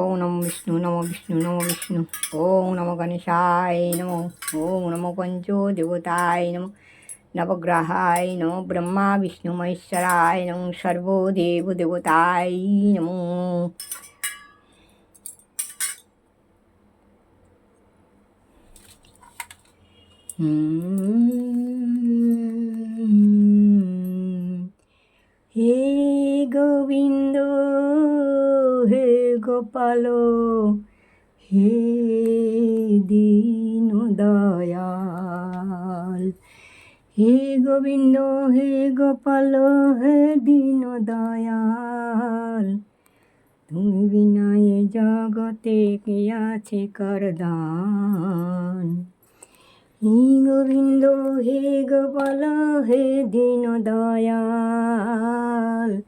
ওম নমো বিষ্ণু নমো বিষ্ণু নমো বিষ্ণু। ওম নমো গণেশায় নমো, ওম নমো পঞ্চ দেবতায় নমো, নবগ্রহায় নমো, ব্রহ্মা বিষ্ণু মহেশ্বরায় নমো, সর্বদেব দেবতায় নমো। হে গোবিন্দ হে গোপাল, হে দীন দয়াল। হে গোবিন্দ, হে গোপাল, হে দীন দয়াল। তুমি বিনা এ জগতে কে আছে করদান? হে গোবিন্দ, হে গোপাল, হে দীন দয়াল।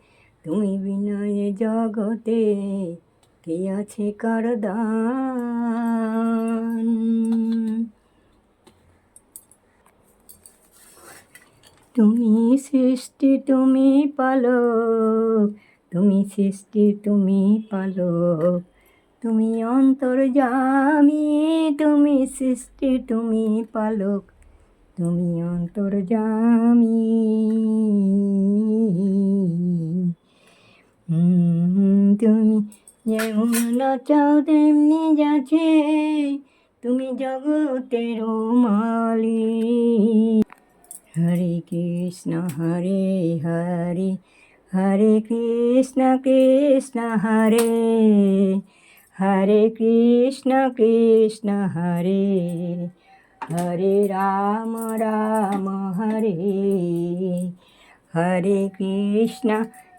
তুমি বিনা এ জগতে কে আছে করদান? তুমি সৃষ্টি, তুমি পালক। তুমি সৃষ্টি, তুমি পালক। তুমি অন্তর্জামী তুমি সৃষ্টি, তুমি পালক। তুমি অন্তর্জামী যেমন নাচাও তেমনি যাচ্ছে, তুমি জগতের মালিক। হরে কৃষ্ণ, হরে হরে হরে কৃষ্ণ কৃষ্ণ হরে হরে কৃষ্ণ কৃষ্ণ হরে হরে রাম রাম হরে হরে কৃষ্ণ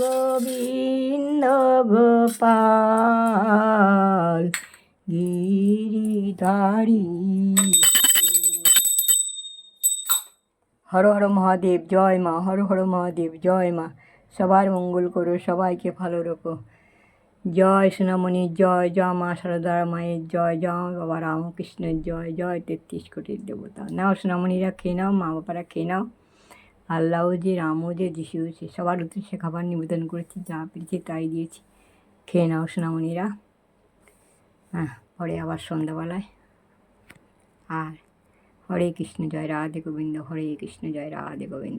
গোবিন্দ গোপাল গিরিধারী। হর হর মহাদেব, জয় মা, হর হর মহাদেব, জয় মা। সবার মঙ্গল করো, সবাইকে ভালো রাখো। জয় সোনামণির জয় জয় মা সারদার মায়ের জয় জয় বাবা রামকৃষ্ণের, জয় জয় তেত্রিশ কোটির দেবতা। নাও সোনামণিরা খেয়ে নাও, মা বাবারা খেয়ে নাও। আল্লাহ যে রামও যে যিশু যে সবার উদ্দেশ্যে খাবার নিবেদন করেছি, যা পেরেছি তাই দিয়েছি। খেয়ে নাও সোনামণিরা। হ্যাঁ পরে আবার সন্ধ্যাবেলায়। আর হরে কৃষ্ণ, জয় রাধে গোবিন্দ, হরে কৃষ্ণ, জয় রাধে গোবিন্দ।